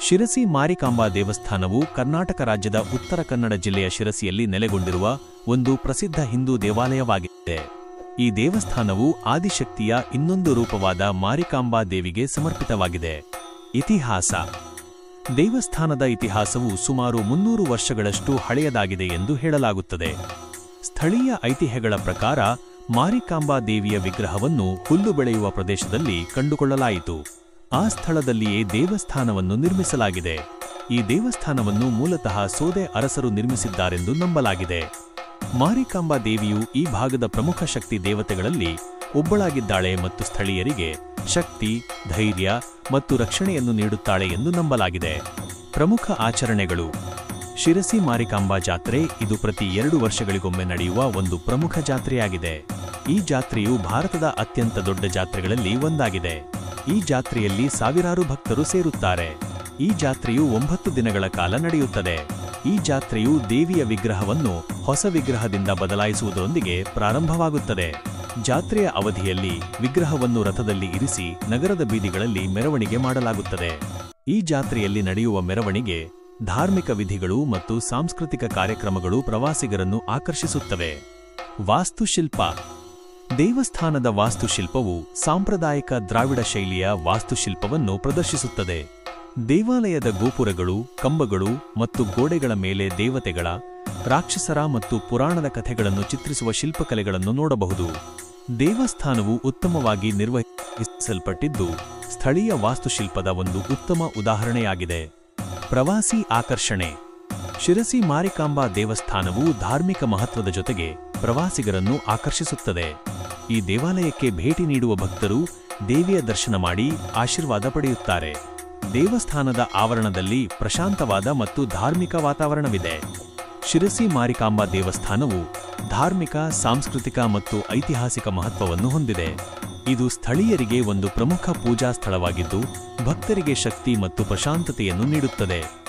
ಶಿರಸಿ ಮಾರಿಕಾಂಬಾ ದೇವಸ್ಥಾನವು ಕರ್ನಾಟಕ ರಾಜ್ಯದ ಉತ್ತರ ಕನ್ನಡ ಜಿಲ್ಲೆಯ ಶಿರಸಿಯಲ್ಲಿ ನೆಲೆಗೊಂಡಿರುವ ಒಂದು ಪ್ರಸಿದ್ಧ ಹಿಂದೂ ದೇವಾಲಯವಾಗಿದೆ. ಈ ದೇವಸ್ಥಾನವು ಆದಿಶಕ್ತಿಯ ಇನ್ನೊಂದು ರೂಪವಾದ ಮಾರಿಕಾಂಬಾ ದೇವಿಗೆ ಸಮರ್ಪಿತವಾಗಿದೆ. ಇತಿಹಾಸ. ದೇವಸ್ಥಾನದ ಇತಿಹಾಸವು ಸುಮಾರು ಮುನ್ನೂರು ವರ್ಷಗಳಷ್ಟು ಹಳೆಯದಾಗಿದೆ ಎಂದು ಹೇಳಲಾಗುತ್ತದೆ. ಸ್ಥಳೀಯ ಐತಿಹ್ಯಗಳ ಪ್ರಕಾರ ಮಾರಿಕಾಂಬಾ ದೇವಿಯ ವಿಗ್ರಹವನ್ನು ಹುಲ್ಲು ಬೆಳೆಯುವ ಪ್ರದೇಶದಲ್ಲಿ ಕಂಡುಕೊಳ್ಳಲಾಯಿತು. ಆ ಸ್ಥಳದಲ್ಲಿಯೇ ದೇವಸ್ಥಾನವನ್ನು ನಿರ್ಮಿಸಲಾಗಿದೆ. ಈ ದೇವಸ್ಥಾನವನ್ನು ಮೂಲತಃ ಸೋದೆ ಅರಸರು ನಿರ್ಮಿಸಿದ್ದಾರೆಂದು ನಂಬಲಾಗಿದೆ. ಮಾರಿಕಾಂಬಾ ದೇವಿಯು ಈ ಭಾಗದ ಪ್ರಮುಖ ಶಕ್ತಿ ದೇವತೆಗಳಲ್ಲಿ ಒಬ್ಬಳಾಗಿದ್ದಾಳೆ ಮತ್ತು ಸ್ಥಳೀಯರಿಗೆ ಶಕ್ತಿ, ಧೈರ್ಯ ಮತ್ತು ರಕ್ಷಣೆಯನ್ನು ನೀಡುತ್ತಾಳೆ ಎಂದು ನಂಬಲಾಗಿದೆ. ಪ್ರಮುಖ ಆಚರಣೆಗಳು. ಶಿರಸಿ ಮಾರಿಕಾಂಬಾ ಜಾತ್ರೆ ಇದು ಪ್ರತಿ ಎರಡು ವರ್ಷಗಳಿಗೊಮ್ಮೆ ನಡೆಯುವ ಒಂದು ಪ್ರಮುಖ ಜಾತ್ರೆಯಾಗಿದೆ. ಈ ಜಾತ್ರೆಯು ಭಾರತದ ಅತ್ಯಂತ ದೊಡ್ಡ ಜಾತ್ರೆಗಳಲ್ಲಿ ಒಂದಾಗಿದೆ. ಈ ಜಾತ್ರೆಯಲ್ಲಿ ಸಾವಿರಾರು ಭಕ್ತರು ಸೇರುತ್ತಾರೆ. ಈ ಜಾತ್ರೆಯು ಒಂಬತ್ತು ದಿನಗಳ ಕಾಲ ನಡೆಯುತ್ತದೆ. ಈ ಜಾತ್ರೆಯು ದೇವಿಯ ವಿಗ್ರಹವನ್ನು ಹೊಸ ವಿಗ್ರಹದಿಂದ ಬದಲಾಯಿಸುವುದರೊಂದಿಗೆ ಪ್ರಾರಂಭವಾಗುತ್ತದೆ. ಜಾತ್ರೆಯ ಅವಧಿಯಲ್ಲಿ ವಿಗ್ರಹವನ್ನು ರಥದಲ್ಲಿ ಇರಿಸಿ ನಗರದ ಬೀದಿಗಳಲ್ಲಿ ಮೆರವಣಿಗೆ ಮಾಡಲಾಗುತ್ತದೆ. ಈ ಜಾತ್ರೆಯಲ್ಲಿ ನಡೆಯುವ ಮೆರವಣಿಗೆ ಧಾರ್ಮಿಕ ವಿಧಿಗಳು ಮತ್ತು ಸಾಂಸ್ಕೃತಿಕ ಕಾರ್ಯಕ್ರಮಗಳು ಪ್ರವಾಸಿಗರನ್ನು ಆಕರ್ಷಿಸುತ್ತವೆ. ವಾಸ್ತುಶಿಲ್ಪ ದೇವಸ್ಥಾನದ ವಾಸ್ತುಶಿಲ್ಪವು ಸಾಂಪ್ರದಾಯಿಕ ದ್ರಾವಿಡ ಶೈಲಿಯ ವಾಸ್ತುಶಿಲ್ಪವನ್ನು ಪ್ರದರ್ಶಿಸುತ್ತದೆ. ದೇವಾಲಯದ ಗೋಪುರಗಳು, ಕಂಬಗಳು ಮತ್ತು ಗೋಡೆಗಳ ಮೇಲೆ ದೇವತೆಗಳ, ರಾಕ್ಷಸರ ಮತ್ತು ಪುರಾಣದ ಕಥೆಗಳನ್ನು ಚಿತ್ರಿಸುವ ಶಿಲ್ಪಕಲೆಗಳನ್ನು ನೋಡಬಹುದು. ದೇವಸ್ಥಾನವು ಉತ್ತಮವಾಗಿ ನಿರ್ವಹಿಸಲ್ಪಟ್ಟಿದ್ದು, ಸ್ಥಳೀಯ ವಾಸ್ತುಶಿಲ್ಪದ ಒಂದು ಉತ್ತಮ ಉದಾಹರಣೆಯಾಗಿದೆ. ಪ್ರವಾಸಿ ಆಕರ್ಷಣೆ. ಶಿರಸಿ ಮಾರಿಕಾಂಬಾ ದೇವಸ್ಥಾನವು ಧಾರ್ಮಿಕ ಮಹತ್ವದ ಜೊತೆಗೆ ಪ್ರವಾಸಿಗರನ್ನು ಆಕರ್ಷಿಸುತ್ತದೆ. ಈ ದೇವಾಲಯಕ್ಕೆ ಭೇಟಿ ನೀಡುವ ಭಕ್ತರು ದೇವಿಯ ದರ್ಶನ ಮಾಡಿ ಆಶೀರ್ವಾದ ಪಡೆಯುತ್ತಾರೆ. ದೇವಸ್ಥಾನದ ಆವರಣದಲ್ಲಿ ಪ್ರಶಾಂತವಾದ ಮತ್ತು ಧಾರ್ಮಿಕ ವಾತಾವರಣವಿದೆ. ಶಿರಸಿ ಮಾರಿಕಾಂಬಾ ದೇವಸ್ಥಾನವು ಧಾರ್ಮಿಕ, ಸಾಂಸ್ಕೃತಿಕ ಮತ್ತು ಐತಿಹಾಸಿಕ ಮಹತ್ವವನ್ನು ಹೊಂದಿದೆ. ಇದು ಸ್ಥಳೀಯರಿಗೆ ಒಂದು ಪ್ರಮುಖ ಪೂಜಾ ಸ್ಥಳವಾಗಿದ್ದು, ಭಕ್ತರಿಗೆ ಶಕ್ತಿ ಮತ್ತು ಪ್ರಶಾಂತತೆಯನ್ನು ನೀಡುತ್ತದೆ.